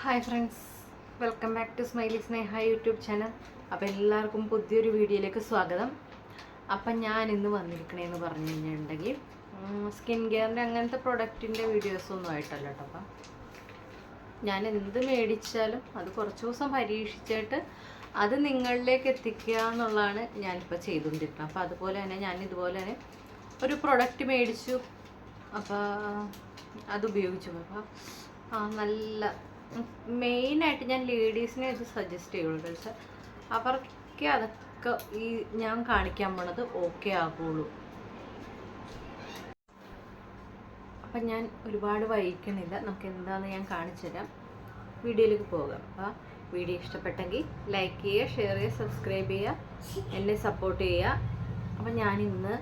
Hi friends welcome back to smiley Sneha YouTube channel അപ്പോൾ എല്ലാവർക്കും പുതിയൊരു വീഡിയോയിലേക്ക് സ്വാഗതം. അപ്പം ഞാൻ ഇന്ന് വന്നിരിക്കണേന്ന് പറഞ്ഞു കഴിഞ്ഞിട്ടുണ്ടെങ്കിൽ സ്കിൻ കെയറിന്റെ അങ്ങനത്തെ പ്രൊഡക്റ്റിന്റെ വീഡിയോസൊന്നും ആയിട്ടല്ല കേട്ടോ അപ്പം. ഞാൻ എന്ത് മേടിച്ചാലും അത് കുറച്ച് ദിവസം പരീക്ഷിച്ചിട്ട് അത് നിങ്ങളിലേക്ക് എത്തിക്കുക എന്നുള്ളതാണ് ഞാനിപ്പോൾ ചെയ്തുകൊണ്ടിരിക്കുന്നത് അപ്പോൾ അതുപോലെ തന്നെ ഞാൻ ഇതുപോലെ തന്നെ ഒരു പ്രൊഡക്റ്റ് മേടിച്ചു. അപ്പോൾ അത് ഉപയോഗിച്ചു. അപ്പോൾ നല്ല മെയിനായിട്ട് ഞാൻ ലേഡീസിനെ ഇത് സജസ്റ്റ് ചെയ്യുള്ളൂ വെച്ചാൽ അവർക്ക് അതൊക്കെ ഈ ഞാൻ കാണിക്കാൻ പോണത് ഓക്കെ ആകുള്ളൂ. അപ്പം ഞാൻ ഒരുപാട് വൈകിക്കണില്ല. നമുക്ക് എന്താണെന്ന് ഞാൻ കാണിച്ചു തരാം. വീഡിയോയിലേക്ക് പോകാം. അപ്പോൾ വീഡിയോ ഇഷ്ടപ്പെട്ടെങ്കിൽ ലൈക്ക് ചെയ്യുക ഷെയർ ചെയ്യുക സബ്സ്ക്രൈബ് ചെയ്യുക എന്നെ സപ്പോർട്ട് ചെയ്യുക. അപ്പം ഞാൻ ഇന്ന്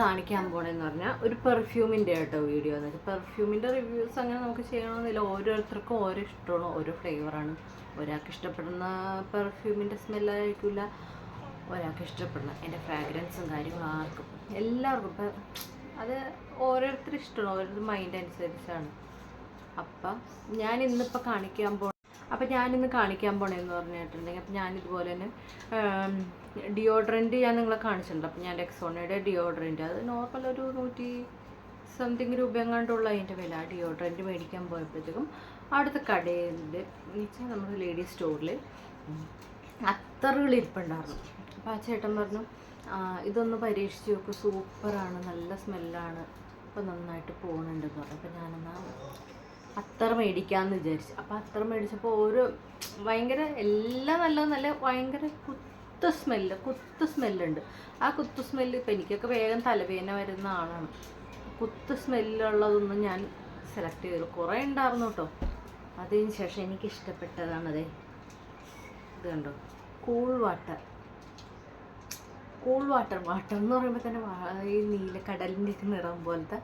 കാണിക്കാൻ പോണെന്ന് പറഞ്ഞാൽ ഒരു പെർഫ്യൂമിന്റെ കേട്ടോ വീഡിയോ എന്നൊക്കെ പെർഫ്യൂമിന്റെ റിവ്യൂസ് അങ്ങനെ നമുക്ക് ചെയ്യണമെന്നില്ല ഓരോരുത്തർക്കും ഓരോ ഇഷ്ടമാണ് ഓരോ ഫ്ലേവറാണ് ഒരാൾക്ക് ഇഷ്ടപ്പെടുന്ന പെർഫ്യൂമിന്റെ സ്മെല്ലായിരിക്കില്ല ഒരാൾക്ക് ഇഷ്ടപ്പെടുന്ന എന്റെ ഫ്രാഗ്രൻസും കാര്യങ്ങളും ആർക്കും. എല്ലാവർക്കും ഇപ്പം അത് ഓരോരുത്തർ ഇഷ്ടമാണ്. ഓരോരുത്തർ മൈൻഡ് അനുസരിച്ചാണ്. അപ്പം ഞാൻ ഇന്നിപ്പോൾ കാണിക്കാൻ പോ അപ്പം ഞാനിന്ന് കാണിക്കാൻ പോണേന്ന് പറഞ്ഞിട്ടുണ്ടെങ്കിൽ അപ്പോൾ ഞാൻ ഇതുപോലെ തന്നെ ഡിയോഡ്രന്റ് ഞാൻ നിങ്ങളെ കാണിച്ചിട്ടുണ്ട്. അപ്പോൾ ഞാൻ എക്സോണയുടെ ഡിയോഡ്രന്റ് അത് നോർമൽ ഒരു നൂറ്റി സംതിങ് രൂപ എങ്ങാണ്ടുള്ള അതിന്റെ വില ഡിയോഡ്രന്റ് മേടിക്കാൻ പോയപ്പോഴത്തേക്കും അവിടുത്തെ കടയിൽ വെച്ചാൽ നമ്മുടെ ലേഡീസ് സ്റ്റോറിൽ അത്തറുകൾ ഇരിപ്പുണ്ടായിരുന്നു. അപ്പോൾ ആ ചേട്ടൻ പറഞ്ഞു ഇതൊന്ന് പരീക്ഷിച്ച് നോക്ക്. സൂപ്പറാണ്. നല്ല സ്മെല്ലാണ് അപ്പോൾ നന്നായിട്ട് പോകുന്നുണ്ടെന്ന് പറഞ്ഞു. അപ്പോൾ ഞാനെന്നാ അത്തർ മേടിക്കാമെന്ന് വിചാരിച്ചു. അപ്പോൾ അത്ര മേടിച്ചപ്പോൾ ഓരോ ഭയങ്കര എല്ലാം നല്ല നല്ല ഭയങ്കര കുത്ത സ്മെല്ല് കുത്ത സ്മെല്ലുണ്ട്. ആ കുത്ത സ്മെല്ല് ഇപ്പം എനിക്കൊക്കെ വേഗം തലവേദന വരുന്ന ആളാണ്. കുത്ത സ്മെല്ലുള്ളതൊന്നും ഞാൻ സെലക്ട് ചെയ്തു കുറേ ഉണ്ടായിരുന്നു കേട്ടോ അതിന് ശേഷം എനിക്ക് ഇഷ്ടപ്പെട്ടതാണതേ ഇത് കണ്ടോ? Cool water cool water water എന്ന് പറയുമ്പോൾ തന്നെ ഈ നീല കടലിന്റെ ഒക്കെ നിറം പോലത്തെ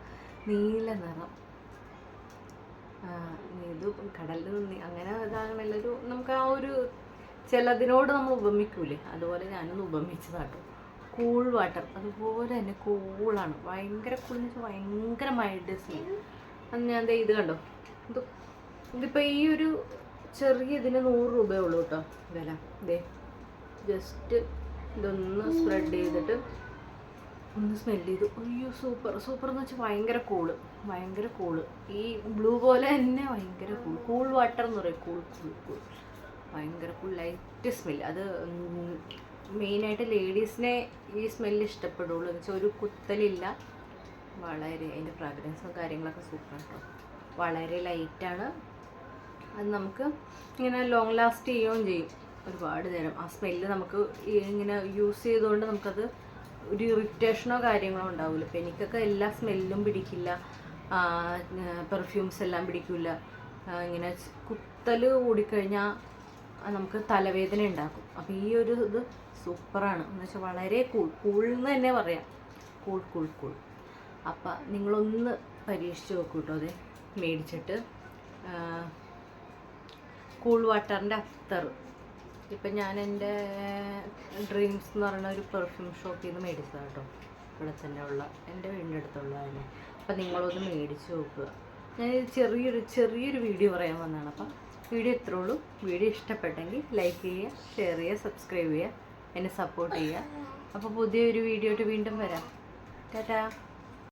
നീല നിറം. ഇത് കടലിൽ നിന്ന് അങ്ങനെ ഇതാകണല്ല ഒരു നമുക്ക് ആ ഒരു ചിലതിനോട് നമ്മൾ ഉപമിക്കൂലേ? അതുപോലെ ഞാനൊന്ന് ഉപമിച്ചതാട്ടോ. കൂൾ വാട്ടർ അതുപോലെ തന്നെ കൂളാണ് ഭയങ്കര കൂൾ എന്ന് വെച്ചാൽ ഭയങ്കര മൈൽഡ് സ്മെൽ അത് ഞാൻ ഇത് കണ്ടോ? ഇത് ഇതിപ്പോൾ ഈ ഒരു ചെറിയ ഇതിന് നൂറ് രൂപയേ ഉള്ളൂ കേട്ടോ വില. ജസ്റ്റ് ഇതൊന്ന് സ്പ്രെഡ് ചെയ്തിട്ട് ഒന്ന് സ്മെല്ല് ചെയ്തു. അയ്യോ സൂപ്പർ സൂപ്പർ എന്ന് വെച്ചാൽ ഭയങ്കര കൂൾ ഭയങ്കര കൂൾ ഈ ബ്ലൂ പോലെ തന്നെ ഭയങ്കര കൂൾ കൂൾ വാട്ടർ എന്ന് പറയും. കൂൾ കൂൾ കൂൾ ഭയങ്കര കൂൾ ലൈറ്റ് സ്മെല്ല് അത് മെയിനായിട്ട് ലേഡീസിനെ ഈ സ്മെല്ല് ഇഷ്ടപ്പെടുള്ളൂ. എന്ന് വെച്ചാൽ ഒരു കുത്തലില്ല. വളരെ അതിന്റെ ഫ്രാഗ്രൻസും കാര്യങ്ങളൊക്കെ സൂപ്പർ കേട്ടോ വളരെ ലൈറ്റാണ് അത് നമുക്ക് ഇങ്ങനെ ലോങ് ലാസ്റ്റ് ചെയ്യുകയും ചെയ്യും. ഒരുപാട് നേരം. ആ സ്മെല്ല് നമുക്ക് ഇങ്ങനെ യൂസ് ചെയ്തുകൊണ്ട് നമുക്കത് ഒരു ഇറിറ്റേഷനോ കാര്യങ്ങളോ ഉണ്ടാവില്ല ഇപ്പം എനിക്കൊക്കെ എല്ലാ സ്മെല്ലും പിടിക്കില്ല. പെർഫ്യൂംസ് എല്ലാം പിടിക്കില്ല ഇങ്ങനെ കുത്തൽ കൂടിക്കഴിഞ്ഞാൽ നമുക്ക് തലവേദന ഉണ്ടാക്കും. അപ്പോൾ ഈ ഒരു ഇത് സൂപ്പറാണ്. എന്ന് വെച്ചാൽ വളരെ കൂൾ കൂൾ എന്ന് തന്നെ പറയാം. കൂൾ കൂൾ കൂൾ അപ്പം നിങ്ങളൊന്ന് പരീക്ഷിച്ച് നോക്കൂ കേട്ടോ അതെ. മേടിച്ചിട്ട് കൂൾ വാട്ടറിന്റെ അത്തർ ഇപ്പം ഞാൻ എന്റെ ഡ്രീംസ് എന്ന് പറയുന്ന ഒരു പെർഫ്യൂം ഷോപ്പിൽ നിന്ന് മേടിച്ചതാണ് കേട്ടോ. ഇവിടെ തന്നെ ഉള്ള എന്റെ വീടിന്റെ അടുത്തുള്ള തന്നെ. അപ്പം നിങ്ങളൊന്ന് മേടിച്ച് നോക്കുക. ഞാൻ ചെറിയൊരു ചെറിയൊരു വീഡിയോ പറയാൻ വന്നതാണ്. അപ്പം വീഡിയോ ഇത്രേ ഉള്ളൂ. വീഡിയോ ഇഷ്ടപ്പെട്ടെങ്കിൽ ലൈക്ക് ചെയ്യുക ഷെയർ ചെയ്യുക സബ്സ്ക്രൈബ് ചെയ്യുക എന്നെ സപ്പോർട്ട് ചെയ്യുക. അപ്പോൾ പുതിയൊരു വീഡിയോ ആയിട്ട് വീണ്ടും വരാം. ടാറ്റാ.